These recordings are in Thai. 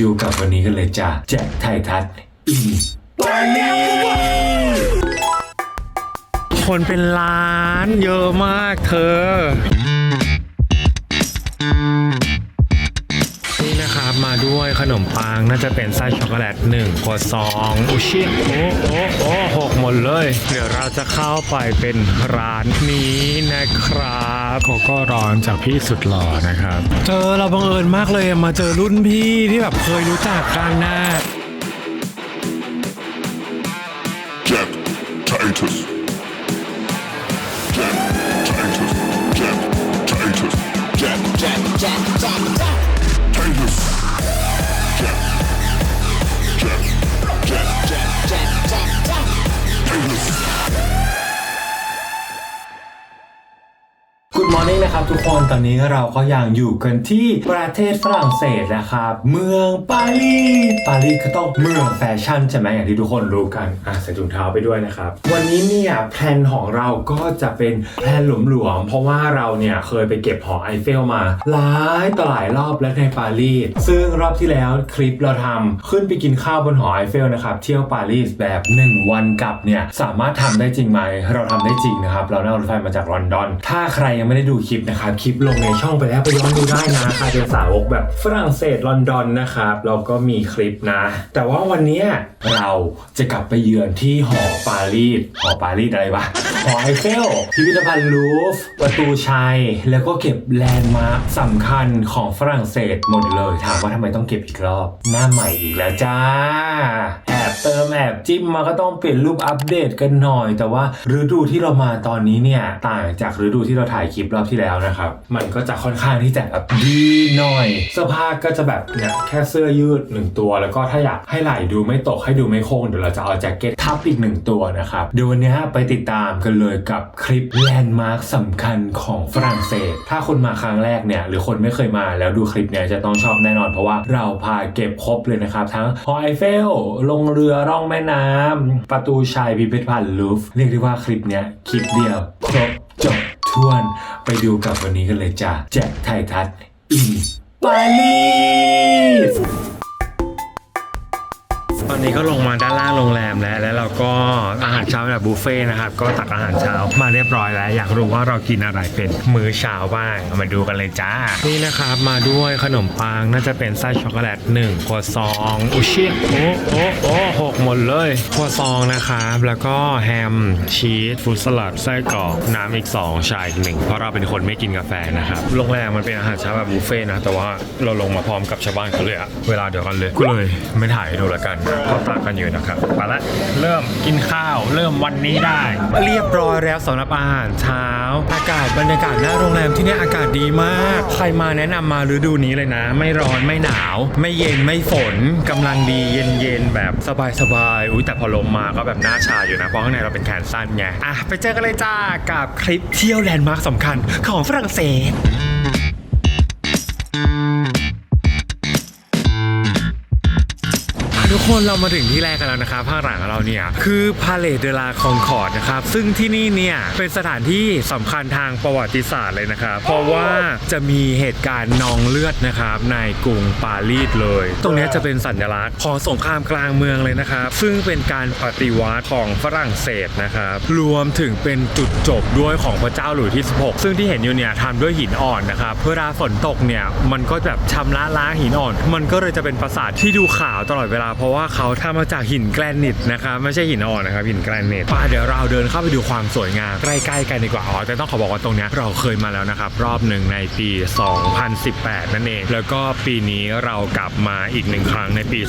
ดูกับวันนี้กันเลยจ้ะแจ็คไททัศน์อินปารีคนเป็นล้านเยอะมากเธอ วยขนมปังน่าจะเป็นไส้ช็อกโกแลตหนึ่งขวดซองอุยชิโอ้โอ้โอ้หกหมดเลย เดี๋ยวเราจะเข้าไปเป็นร้านนี้นะครับโกโก้ร้อนจากพี่สุดหล่อนะครับ เจอเราบังเอิญมากเลยมาเจอรุ่นพี่ที่แบบเคยรู้จักกันนะ อนนี้เราก็ยังอยู่กันที่ประเทศฝรั่งเศสนะครับ เมืองปารีสปารีสก็ต้องเมืองแฟชั่นใช่ไหมอย่างที่ทุกคนรู้กันอะใส่ถุงเท้าไปด้วยนะครับ วันนี้เนี่ยแพลนของเราก็จะเป็นแพลนหลวมๆเพราะว่าเราเนี่ยเคยไปเก็บหอไอเฟลมาหลายต่อหลายรอบแล้วในปารีสซึ่งรอบที่แล้วคลิปเราทำขึ้นไปกินข้าวบนหอไอเฟลนะครับเที่ยวปารีสแบบ 1 วันกลับเนี่ยสามารถทำได้จริงไหมเราทำได้จริงนะครับเรานั่งรถไฟมาจากลอนดอน ถ้าใครยังไม่ได้ดูคลิปนะครับคลิปลงในช่องไปแล้วไปย้อนดูได้นะใครเป็นสาวกแบบฝรั่งเศสลอนดอนนะครับเราก็มีคลิปนะ แต่ว่าวันนี้เราจะกลับไปเยือนที่หอปารีสหอปารีสอะไรวะหอไอเฟลพิพิธภัณฑ์ลูฟร์ประตูชัย แล้วก็เก็บแลนด์มาร์คสำคัญของฝรั่งเศสหมดเลย ถามว่าทำไมต้องเก็บอีกรอบ หน้าใหม่อีกแล้วจ้า เติมแอบจิ้มมาก็ต้องเปลี่ยนรูปอัปเดตกันหน่อย แต่ว่าฤดูที่เรามาตอนนี้เนี่ยต่างจากฤดูที่เราถ่ายคลิปรอบที่แล้วนะครับมันก็จะค่อนข้างที่จะแบบดีหน่อยเสื้อผ้าก็จะแบบเนี่ยแค่เสื้อยืดหนึ่งตัว แล้วก็ถ้าอยากให้ไหล่ดูไม่ตกให้ดูไม่โค้งเดี๋ยวเราจะเอาแจ็คเก็ตทับอีกหนึ่งตัวนะครับเดี๋ยววันนี้ไปติดตามกันเลยกับคลิปแลนด์มาร์คสำคัญของฝรั่งเศส ถ้าคนมาครั้งแรกเนี่ยหรือคนไม่เคยมาแล้วดูคลิปเนี่ยจะต้องชอบแน่นอน เพราะว่าเราพาเก็บครบเลยนะครับทั้งหอไอเฟลลงเรือร่องแม่น้ำประตูชายพิพิธภัณฑ์ลูฟเรียกได้ว่าคลิปเนี้ยคลิปเดียวครบจบทวนไปดูกับวันนี้กันเลยจ้ะแจ็คไททัศน์อินปารีส ตอนนี้ก็ลงมาด้านล่างโรงแรมแล้ว แล้วเราก็อาหารเช้าแบบบุฟเฟ่ต์นะครับ ก็ตักอาหารเช้ามาเรียบร้อยแล้ว อยากรู้ว่าเรากินอะไรเป็นมื้อเช้าบ้างเอามาดูกันเลยจ้า นี่นะครับมาด้วยขนมปังน่าจะเป็นไส้ช็อกโกแลตหนึ่งขวดซองอุยชิโอ้โอ้โอ้หกหมดเลยขวดซองนะครับแล้วก็แฮมชีสฟรุตสลัดไส้กรอกน้ำอีก2ชาอีกหนึ่งเพราะเราเป็นคนไม่กินกาแฟนะครับโรงแรมมันเป็นอาหารเช้าแบบบุฟเฟ่ต์นะแต่ว่าเราลงมาพร้อมกับชาวบ้านเขาเลยอะเวลาเดียวกันเลยก็เลยไม่ถ่ายให้ดูละกันเพราตากกันอยู่นะครับไปละเริ่มกินข้าว เริ่มวันนี้ได้ เรียบร้อยแล้วสำหรับอาหารเช้า อากาศบรรยากาศหน้าโรงแรมที่นี่อากาศดีมาก ใครมาแนะนำมาฤดูนี้เลยนะ ไม่ร้อนไม่หนาว ไม่เย็นไม่ฝนกำลังดีเย็นเย็นๆแบบสบายๆอุ้ยแต่พอลมมาก็แบบหน้าชาอยู่นะ เพราะข้างในเราเป็นแขนสั้นไงอะไปเจอกันเลยจ้ากับคลิปเที่ยวแลนด์มาร์คสำคัญของฝรั่งเศส ทุกคนเรามาถึงที่แรกกันแล้วนะครับข้างหลังของเราเนี่ยคือพาเลตเดลาคองคอร์ดนะครับซึ่งที่นี่เนี่ยเป็นสถานที่สำคัญทางประวัติศาสตร์เลยนะครับเพราะว่าจะมีเหตุการณ์นองเลือดนะครับในกรุงปารีสเลย ตรงนี้จะเป็นสัญลักษณ์ของสงครามกลางเมืองเลยนะครับซึ่งเป็นการปฏิวัติของฝรั่งเศสนะครับรวมถึงเป็นจุดจบด้วยของพระเจ้าหลุยส์ที่ 16 ซึ่งที่เห็นอยู่เนี่ยทำด้วยหินอ่อนนะครับเวลาฝนตกเนี่ยมันก็แบบชำระล้างหินอ่อน มันก็เลยจะเป็นปราสาทที่ดูขาวตลอดเวลาเพราะว่าเขาทำมาจากหินแกรนิตนะครับไม่ใช่หินอ่อนนะครับหินแกรนิตป่ะเดี๋ยวเราเดินเข้าไปดูความสวยงามใกล้ๆกันดีกว่าอ๋อแต่ต้องขอบอกว่าตรงนี้เราเคยมาแล้วนะครับรอบหนึ่งในปี 2018 นั่นเอง แล้วก็ปีนี้เรากลับมาอีกหนึ่งครั้งในปี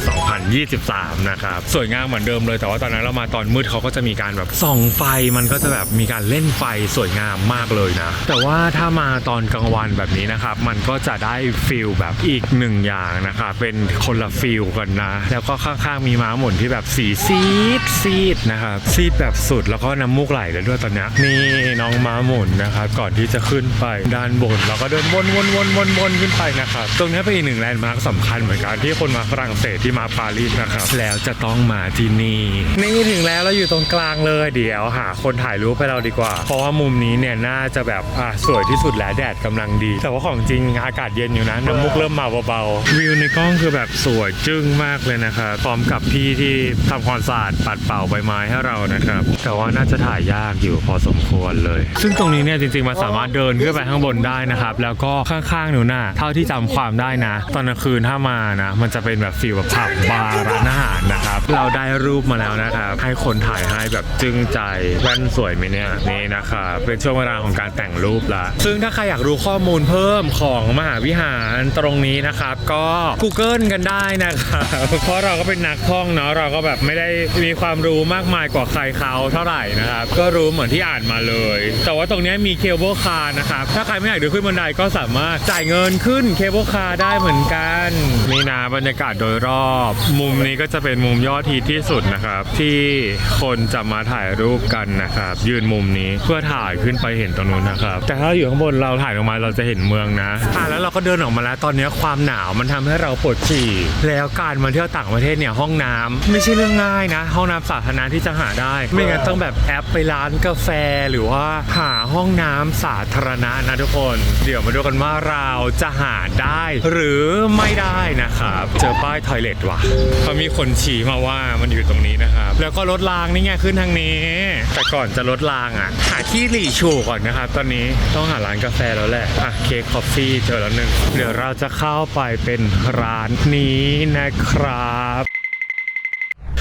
2023 นะครับสวยงามเหมือนเดิมเลยแต่ว่าตอนนั้นเรามาตอนมืดเขาก็จะมีการแบบส่องไฟมันก็จะแบบมีการเล่นไฟสวยงามมากเลยนะ แต่ว่าถ้ามาตอนกลางวันแบบนี้นะครับมันก็จะได้ฟิลแบบอีกหนึ่งอย่างนะครับเป็นคนละฟิลกันนะ แล้วก็ข้างๆมีม้าหมุนที่แบบสีซีดซีดนะครับซีดแบบสุดแล้วก็น้ำมูกไหลเลยด้วยตอนนี้นี่น้องม้าหมุนนะครับก่อนที่จะขึ้นไปด้านบนแล้วก็เดินวนวนวนวนวนขึ้นไปนะครับตรงนี้เป็นอีกหนึ่งแลนด์มาร์คสำคัญเหมือนกันที่คนมาฝรั่งเศสที่มาปารีสนะครับแล้วจะต้องมาที่นี่นี่ถึงแล้วเราอยู่ตรงกลางเลยเดี๋ยวหาคนถ่ายรูปให้เราดีกว่า เพราะว่ามุมนี้เนี่ยน่าจะแบบอะสวยที่สุดแล้วแดดกำลังดี แต่ว่าของจริงอากาศเย็นอยู่นะน้ำมูกเริ่มมาเบาๆวิวในกล้องคือแบบสวยจึ้งมากเลยนะครับพร้อมกับพี่ที่ทำความสะอาดปัดเป่าใบไม้ให้เรานะครับ แต่ว่าน่าจะถ่ายยากอยู่พอสมควรเลย ซึ่งตรงนี้เนี่ยจริงๆมันสามารถเดินขึ้นไปข้างบนได้นะครับ แล้วก็ข้างๆหนูน่ะเท่าที่จำความได้นะ ตอนกลางคืนถ้ามานะ มันจะเป็นแบบฟีลแบบผับบาร์ร้านอาหารนะครับ เราได้รูปมาแล้วนะครับ ให้คนถ่ายให้แบบจึ้งใจแว่นสวยไหมเนี่ยนี่นะครับเป็นช่วงเวลาของการแต่งรูปละซึ่งถ้าใครอยากรู้ข้อมูลเพิ่มของมหาวิหารตรงนี้นะครับ ก็ Google กันได้นะครับเพราะเราก็เป็นนักท่องเนาะเราก็แบบไม่ได้มีความรู้มากมายกว่าใครเขาเท่าไหร่นะครับก็รู้เหมือนที่อ่านมาเลย แต่ว่าตรงนี้มีเคเบิลคาร์นะครับถ้าใครไม่อยากเดินขึ้นบันไดก็สามารถจ่ายเงินขึ้นเคเบิลคาร์ได้เหมือนกัน นี่นะบรรยากาศโดยรอบ มุมนี้ก็จะเป็นมุมยอดฮิตที่สุดนะครับ ที่คนจะมาถ่ายรูปกันนะครับ ยืนมุมนี้เพื่อถ่ายขึ้นไปเห็นตรงนู้นนะครับ แต่ถ้าอยู่ข้างบนเราถ่ายลงมาเราจะเห็นเมืองนะอะแล้วเราก็เดินออกมาแล้วตอนนี้ความหนาวมันทำให้เราปวดฉี่แล้วการมาเที่ยวต่างประเทศเนี่ยห้องน้ำไม่ใช่เรื่องง่ายนะ ห้องน้ำสาธารณะที่จะหาได้ ไม่งั้นต้องแบบแอปไปร้านกาแฟหรือว่าหาห้องน้ำสาธารณะนะทุกคน เดี๋ยวมาดูกันว่าเราจะหาได้ หรือไม่ได้นะครับ เจอป้ายทอยเลทว่ะเขามีคนชี้มาว่ามันอยู่ตรงนี้นะครับ แล้วก็รถรางนี่ไงขึ้นทางนี้ แต่ก่อนจะรถรางอะ หาที่หลี่ชูก่อนนะครับ ตอนนี้ต้องหาร้านกาแฟแล้วแหละ อะเค้กคอฟฟี่เจอแล้วหนึ่ง เดี๋ยวเราจะเข้าไปเป็นร้านนี้นะครับ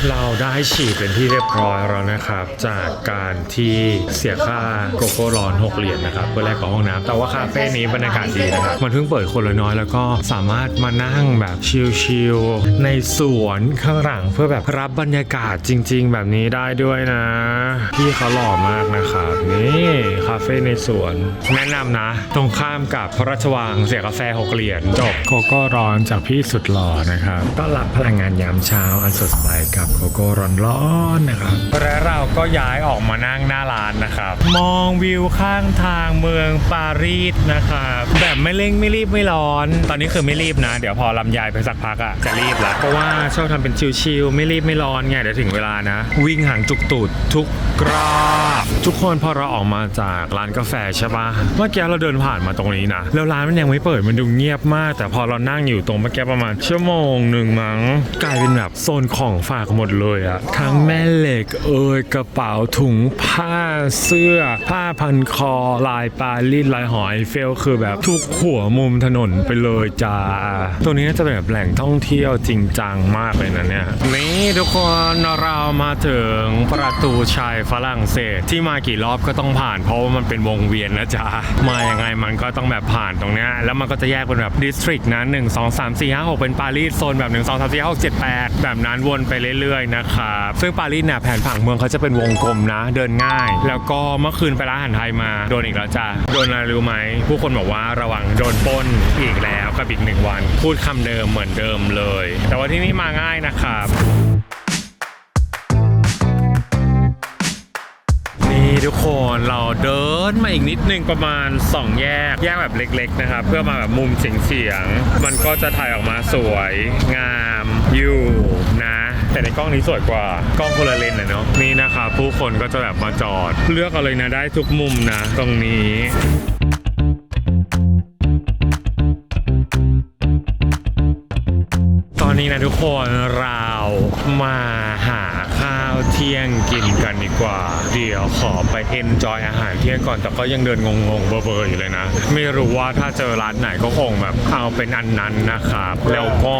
เราได้ฉีดเป็นที่เรียบร้อยแล้วนะครับ จากการที่เสียค่าโกโก้ร้อน6เหรียญนะครับเพื่อแลกกับห้องน้ำแต่ว่าคาเฟ่นี้บรรยากาศดีนะครับ มันเพิ่งเปิดคนละน้อยแล้วก็สามารถมานั่งแบบชิลๆในสวนข้างหลังเพื่อแบบรับบรรยากาศจริง ๆ แบบนี้ได้ด้วยนะ พี่เขาหล่อมากนะครับนี่คาเฟ่ในสวนแนะนำนะ ตรงข้ามกับพระราชวังเสียกาแฟ6เหรียญจบโกโก้ร้อนจากพี่สุดหล่อนะครับต้อนรับพลังงานยามเช้าอันสดใสกับโกโก้ร้อนๆนะครับ และเราก็ย้ายออกมานั่งหน้าร้านนะครับ มองวิวข้างทางเมืองปารีสนะครับแบบไม่เร่งไม่รีบไม่ร้อน ตอนนี้คือไม่รีบนะ เดี๋ยวพอลำยายไปสักพักอะจะรีบละเพราะว่าชอบทำเป็นชิลๆไม่รีบไม่ร้อนไงเดี๋ยวถึงเวลานะ วิ่งหางจุกตูดทุกกรอบทุกคนพอเราออกมาจากร้านกาแฟใช่ปะเมื่อกี้เราเดินผ่านมาตรงนี้นะแล้วร้านมันยังไม่เปิดมันดูเงียบมาก แต่พอเรานั่งอยู่ตรงเมื่อกี้ประมาณชั่วโมงหนึ่งมั้งกลายเป็นแบบโซนของฝากหมดเลยอะทั้งแม่เหล็กเอยกระเป๋าถุงผ้าเสื้อ ผ้าพันคอ ลายปารีสลายหอยเฟลคือแบบทุกหัวมุมถนนไปเลยจ้าตรงนี้น่าจะเป็นแบบแหล่งท่องเที่ยวจริงจังมากเลยนะเนี่ยนี่ทุกคนเรามาถึงประตูชัยฝรั่งเศสที่มากี่รอบก็ต้องผ่าน เพราะว่ามันเป็นวงเวียนนะจ๊ะมายังไงมันก็ต้องแบบผ่านตรงเนี้ยแล้วมันก็จะแยกเป็นแบบดิสทริกนะ1 2 3 4 5 6เป็นปารีสโซนแบบ1 2 3 4 5 6 7 8แบบนั้นวนไปเรื่อยๆนะครับซึ่งปารีสเนี่ยแผนผังเมืองเขาจะเป็นวงกลมนะ เดินง่าย แล้วก็เมื่อคืนไปร้านอาหารไทยมาโดนอีกแล้วจ้ะโดนอะไรรู้ไหมผู้คนบอกว่าระวังโดนปล้นอีกแล้วกับอีกหนึ่งวัน พูดคำเดิมเหมือนเดิมเลย แต่ว่าที่นี่มาง่ายนะครับนี่ทุกคนเราเดินมาอีกนิดนึงประมาณ 2 แยก แยกแบบเล็กๆนะครับ เพื่อมาแบบมุมเสียงๆมันก็จะถ่ายออกมาสวยงามอยู่นะ แต่ในกล้องนี้สวยกว่ากล้องคนละเลนเลยเนาะนี่นะครับผู้คนก็จะแบบมาจอด เลือกเอาเลยนะได้ทุกมุมนะ ตรงนี้ตอนนี้นะทุกคนเรามาหา เที่ยงกินกันดีกว่า เดี๋ยวขอไปเอนจอยอาหารเที่ยงก่อน แต่ก็ยังเดินงงๆเบอร์ๆอยู่เลยนะ ไม่รู้ว่าถ้าเจอร้านไหนก็คงแบบเอาเป็นอันนั้นนะครับ แล้วก็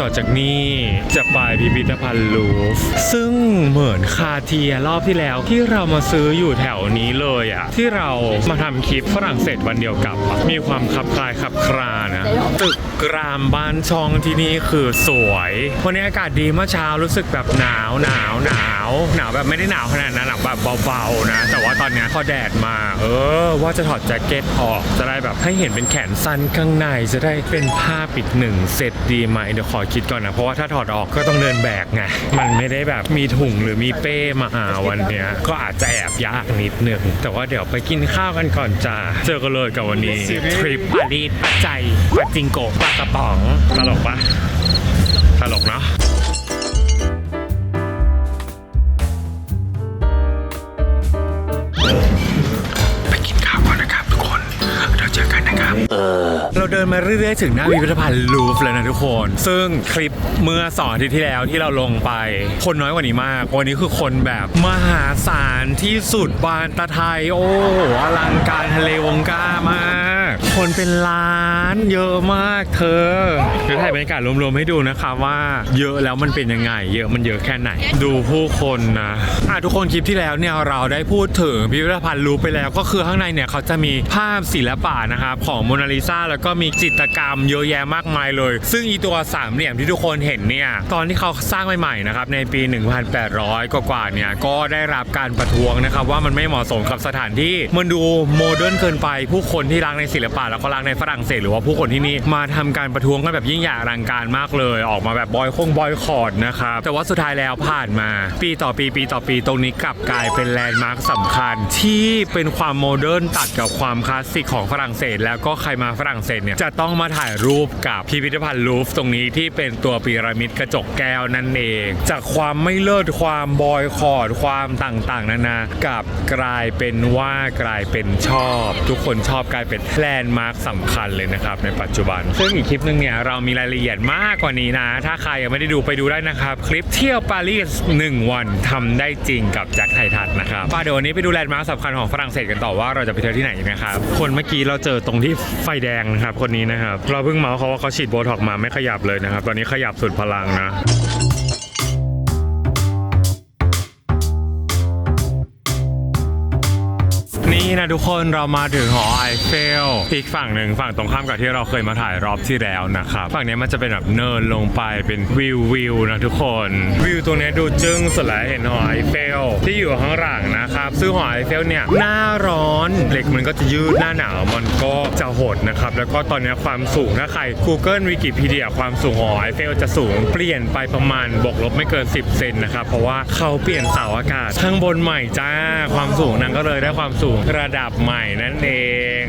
ต่อจากนี้จะไปพิพิธภัณฑ์ลูฟร์ซึ่งเหมือนคาเทียรอบที่แล้วที่เรามาซื้ออยู่แถวนี้เลยอะที่เรามาทำคลิปฝรั่งเศสวันเดียวกับ มีความคลับคลายคลับคลานะตึกกรามบ้านช่องที่นี่คือสวย วันนี้อากาศดีเมื่อเช้ารู้สึกแบบหนาวหนาวหนาวหนาวแบบไม่ได้หนาวขนาดนั้นหนาวแบบเบาๆนะ แต่ว่าตอนนี้พอแดดมา เออ ว่าจะถอดแจ็คเก็ตออก จะได้แบบให้เห็นเป็นแขนสั้นข้างในจะได้เป็นผ้าปิดหนึ่งเสร็จดีไหมเดี๋ยวขอคิดก่อนนะเพราะว่าถ้าถอดออกก็ต้องเดินแบกไงมันไม่ได้แบบมีถุงหรือมีเป้มาหาวันเนี้ยก็อาจจะแอบยากนิดนึงแต่ว่าเดี๋ยวไปกินข้าวกันก่อนจ้าเจอกันเลยกับวันนี้ทริปปารีสปัจจัยปาจิงโกปลากระป๋องตลกปะตลกเนาะ เดินมาเรื่อยๆ ถึงหน้าพิพิธภัณฑ์ลูฟ์แล้วนะทุกคน ซึ่งคลิปเมื่อสองอาทิตย์ที่แล้วที่เราลงไป คนน้อยกว่านี้มาก วันนี้คือคนแบบมหาศาลที่สุดบานตะไทย โอ้อลังการทะเลวงก้ามาก คนเป็นล้านเยอะมากเธอเดี๋ยวถ่ายบรรยากาศรวมๆให้ดูนะคะว่าเยอะแล้วมันเป็นยังไง เยอะมันเยอะแค่ไหน ดูผู้คนนะอะทุกคนคลิปที่แล้วเนี่ยเราได้พูดถึงพิพิธภัณฑ์ลูฟร์ไปแล้ว ก็คือข้างในเนี่ยเขาจะมีภาพศิลปะนะครับของโมนาลิซาแล้วก็มีจิตรกรรมเยอะแยะมากมายเลย ซึ่งอีตัวสามเหลี่ยมที่ทุกคนเห็นเนี่ยตอนที่เขาสร้างใหม่ๆนะครับในปี 1800 กว่าๆเนี่ยก็ได้รับการประท้วงนะครับว่ามันไม่เหมาะสมกับสถานที่มันดูโมเดิร์นเกินไปผู้คนที่รักในศิลปะแล้วก็รักในฝรั่งเศสหรือว่าผู้คนที่นี่มาทำการประท้วงกันแบบยิ่งใหญ่อลังการมากเลย ออกมาแบบบอยคงบอยคอร์ดนะครับแต่ว่าสุดท้ายแล้วผ่านมา ปีต่อปีปีต่อปีตรงนี้กลับกลายเป็นแลนด์มาร์คสำคัญ ที่เป็นความโมเดิร์นตัดกับความคลาสสิกของฝรั่งเศส แล้วก็ใครมาฝรั่งเศสเนี่ยจะต้องมาถ่ายรูปกับพิพิธภัณฑ์ลูฟร์ตรงนี้ที่เป็นตัวพีระมิดกระจกแก้วนั่นเอง จากความไม่เลิศความบอยคอร์ดความต่างๆนานากลับกลายเป็นว่ากลายเป็นชอบ ทุกคนชอบกลายเป็นแลนด์มาร์คสำคัญเลยนะครับในปัจจุบัน ซึ่งอีกคลิปหนึงเนี่ยเรามีรายละเอียดมากกว่านี้นะ ถ้าใครยังไม่ได้ดูไปดูได้นะครับ คลิปเที่ยวปารีส 1 วันทำได้จริงกับแจ็คไททันนะครับป้าเดี๋ยววันนี้ไปดูแลนด์มาร์คสำคัญของฝรั่งเศสกันต่อว่าเราจะไปเที่ยวที่ไหนนะครับ คนเมื่อกี้เราเจอตรงที่ไฟแดงนะครับคนนี้นะครับ เราเพิ่งเมาส์เขาว่าเขาฉีดโบท็อกมาไม่ขยับเลยนะครับ ตอนนี้ขยับสุดพลังนะ นี่นะทุกคนเรามาถึงหอไอเฟลอีกฝั่งหนึ่งฝั่งตรงข้ามกับที่เราเคยมาถ่ายรอบที่แล้วนะครับฝั่งนี้มันจะเป็นแบบเนินลงไปเป็นวิววิวนะทุกคนวิวตรงนี้ดูจึ้งสุดแล้วเห็นหอไอเฟลที่อยู่ข้างหลังนะครับซึ่งหอไอเฟลเนี่ยหน้าร้อนเหล็กมันก็จะยืดหน้าหนาวมันก็จะหดนะครับแล้วก็ตอนนี้ความสูงถ้าใคร Google Wikipedia ความสูงหอไอเฟลจะสูงเปลี่ยนไปประมาณบวกลบไม่เกิน 10 เซนนะครับเพราะว่าเขาเปลี่ยนเสาอากาศข้างบนใหม่จ้าความสูงนั้นก็เลยได้ความสูงระระดับใหม่นั่นเอง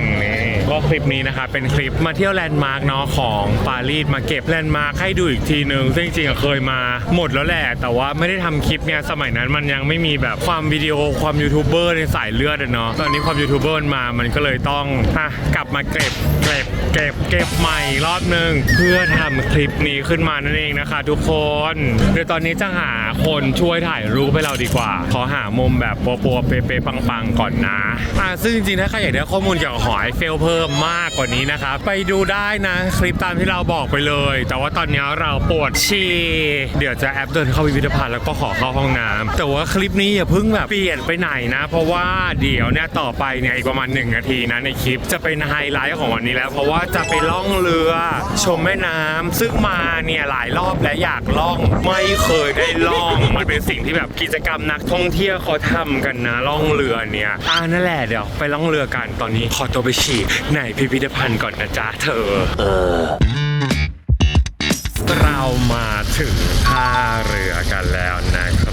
คลิปนี้นะครับเป็นคลิปมาเที่ยวแลนด์มาร์กเนาะของปารีสมาเก็บแลนด์มาร์กให้ดูอีกทีนึงซึ่งจริงๆเคยมาหมดแล้วแหละ แต่ว่าไม่ได้ทำคลิปเนี่ยสมัยนั้นมันยังไม่มีแบบความวิดีโอความยูทูบเบอร์ในสายเลือดเนาะตอนนี้ความยูทูบเบอร์มามันก็เลยต้องอะกลับมาเก็บเก็บเก็บเก็บใหม่รอบนึงเพื่อทำคลิปนี้ขึ้นมานั่นเองนะคะ ทุกคนเดี๋ยวตอนนี้จะหาคนช่วยถ่ายรูปให้เราดีกว่า ขอหามุมแบบปัวๆเป๊ะๆปังๆก่อนนะอะซึ่งจริงๆถ้าใครอยากได้ข้อมูลเกี่ยวกับหอไอเฟลเพิ่มมากกว่านี้นะครับ ไปดูได้นะคลิปตามที่เราบอกไปเลย แต่ว่าตอนนี้เราปวดฉี่เดี๋ยวจะแอปเดินเข้าพิพิธภัณฑ์แล้วก็ขอเข้าห้องน้ำแต่ว่าคลิปนี้อย่าเพิ่งแบบเปลี่ยนไปไหนนะ เพราะว่าเดี๋ยวเนี่ยต่อไปเนี่ยอีกประมาณ1นาทีนะในคลิปจะเป็นไฮไลท์ของวันนี้แล้ว เพราะว่าจะไปล่องเรือชมแม่น้ำซึ่งมาเนี่ยหลายรอบและอยากล่อง ไม่เคยได้ล่องมันเป็นสิ่งที่แบบกิจกรรมนักท่องเที่ยวเขาทำกันนะล่องเรือเนี่ยอ่านั่นแหละเดี๋ยวไปล่องเรือกันตอนนี้ขอตัวไปฉี่ในพิพิธภัณฑ์ก่อนนะจ๊ะเธอเรามาถึงท่าเรือกันแล้วนะครับ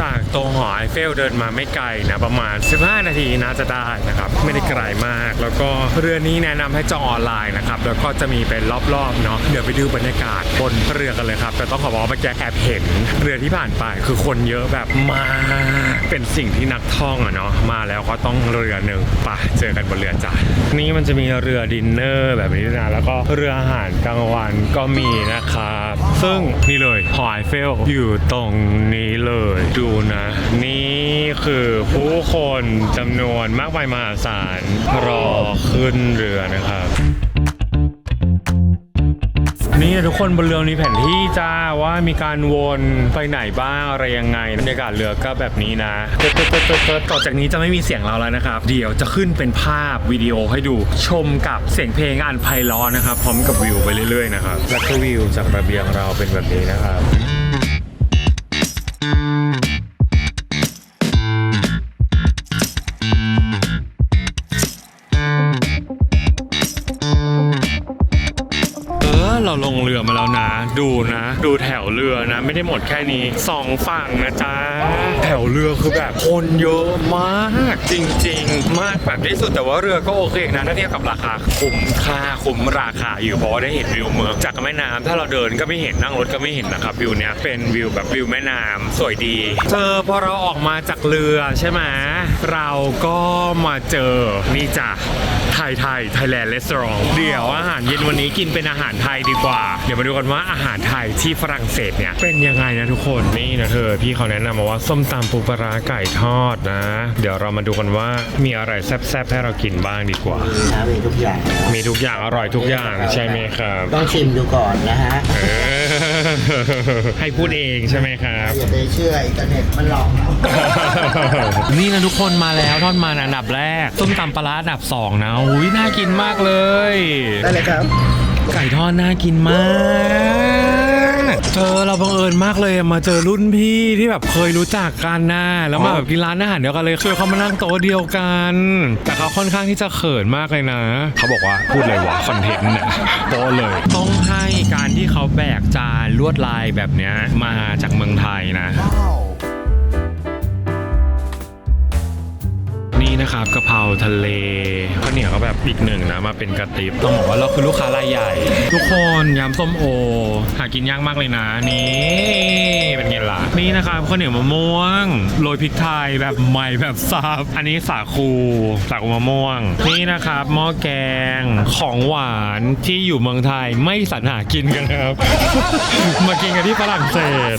จากตรงหอไอเฟลเดินมาไม่ไกลนะประมาณ 15 นาทีน่าจะได้นะครับไม่ได้ไกลมาก แล้วก็เรือนี้แนะนำให้จองออนไลน์นะครับแล้วก็จะมีเป็นรอบๆเนาะเดี๋ยวไปดูบรรยากาศบนเรือกันเลยครับแต่ต้องขอบอกว่าเมื่อกี้แอบเห็นเรือที่ผ่านไปคือคนเยอะแบบมาเป็นสิ่งที่นักท่องอะเนาะมาแล้วก็ต้องเรือหนึ่งไปเจอกันบนเรือจ้ะนี่มันจะมีเรือดินเนอร์แบบนี้นะแล้วก็เรืออาหารกลางวันก็มีนะครับซึ่งนี่เลยหอไอเฟลอยู่ตรงนี้เลยดูนะ นี่คือผู้คนจำนวนมากมายมหาศาลรอขึ้นเรือนะครับ นี่ทุกคนบนเรือมีแผนที่จ้าว่ามีการวนไปไหนบ้างอะไรยังไงบรรยากาศเรือก็แบบนี้นะเติร์ดเติร์ดเติร์ดต่อจากนี้จะไม่มีเสียงเราแล้วนะครับ เดี๋ยวจะขึ้นเป็นภาพวิดีโอให้ดูชมกับเสียงเพลงอันไพเราะนะครับ พร้อมกับวิวไปเรื่อยๆนะครับแล้วก็วิวจากระเบียงเราเป็นแบบนี้นะครับ เดูนะ ดูแถวเรือนะ ไม่ได้หมดแค่นี้สองฝั่งนะจ๊ะ แถวเรือคือแบบคนเยอะมากจริง ๆ มากแบบที่สุดแต่ว่าเรือก็โอเคนะถ้าเทียบกับราคาคุ้มค่าคุ้มราคาอยู่เพราะได้เห็นวิวเมืองจากแม่น้ำถ้าเราเดินก็ไม่เห็นนั่งรถก็ไม่เห็นนะครับวิวเนี้ยเป็นวิวแบบวิวแม่น้ำสวยดี เจอพอเราออกมาจากเรือใช่ไหมเราก็มาเจอนี่จ้ะ ไทยไทยไทยแลนด์เลส a อร์เดี๋ยวอาหารเย็นวันนี้กินเป็นอาหารไทยดีกว่า เดี๋ยวมาดูกันว่าอาหารไทยที่ฝรั่งเศสเนี่ยเป็นยังไงนะทุกคนนี่นะเธอพี่เขาแนะนำมาว่าส้มตำปูปลาร้าไก่ทอดนะ เดี๋ยวเรามาดูกันว่ามีอะไรแซ่บๆให้เรากินบ้างดีกว่านะมีทุกอย่างนะมีทุกอย่างอร่อยทุกอย่างใช่ไหมครับต้องชิมดูก่อนนะฮะเออให้พูดเองใช่ไหมครับ อย่าไปเชื่ออินเทอร์เน็ตมันหลอกเรานี่นะทุกคนมาแล้วทอดมันอันดับแรกส้มตำปลาร้าอันดับสองนะอุ้ยน่ากินมากเลย ได้เลยครับ ไก่ทอดน่ากินมาก เจอเราบังเอิญมากเลยอะมาเจอรุ่นพี่ที่แบบเคยรู้จักกันนะแล้วมาแบบกินร้านอาหารเดียวกันเลยคือเขามานั่งโต๊ะเดียวกัน แต่เขาค่อนข้างที่จะเขินมากเลยนะ เขาบอกว่าพูดเลยวะคอนเทนต์เนี่ยโต๊ะเลย ต้องให้การที่เขาแบกจานลวดลายแบบเนี้ยมาจากเมืองไทยนะ นี่นะครับกะเพราทะเลข้าวเหนียวก็แบบอีกหนึ่งนะมาเป็นกระติบต้องบอกว่าเราคือลูกค้ารายใหญ่ ทุกคนยำส้มโอ หากินยากมากเลยนะนี่เป็นไงล่ะนี่นะครับข้าวเหนียวมะม่วงโรยพริกไทยแบบใหม่แบบซับอันนี้สาคูสาคูมะม่วง นี่นะครับหม้อแกงของหวานที่อยู่เมืองไทยไม่สรรหากินกันครับ มากินกันที่ฝรั่งเศส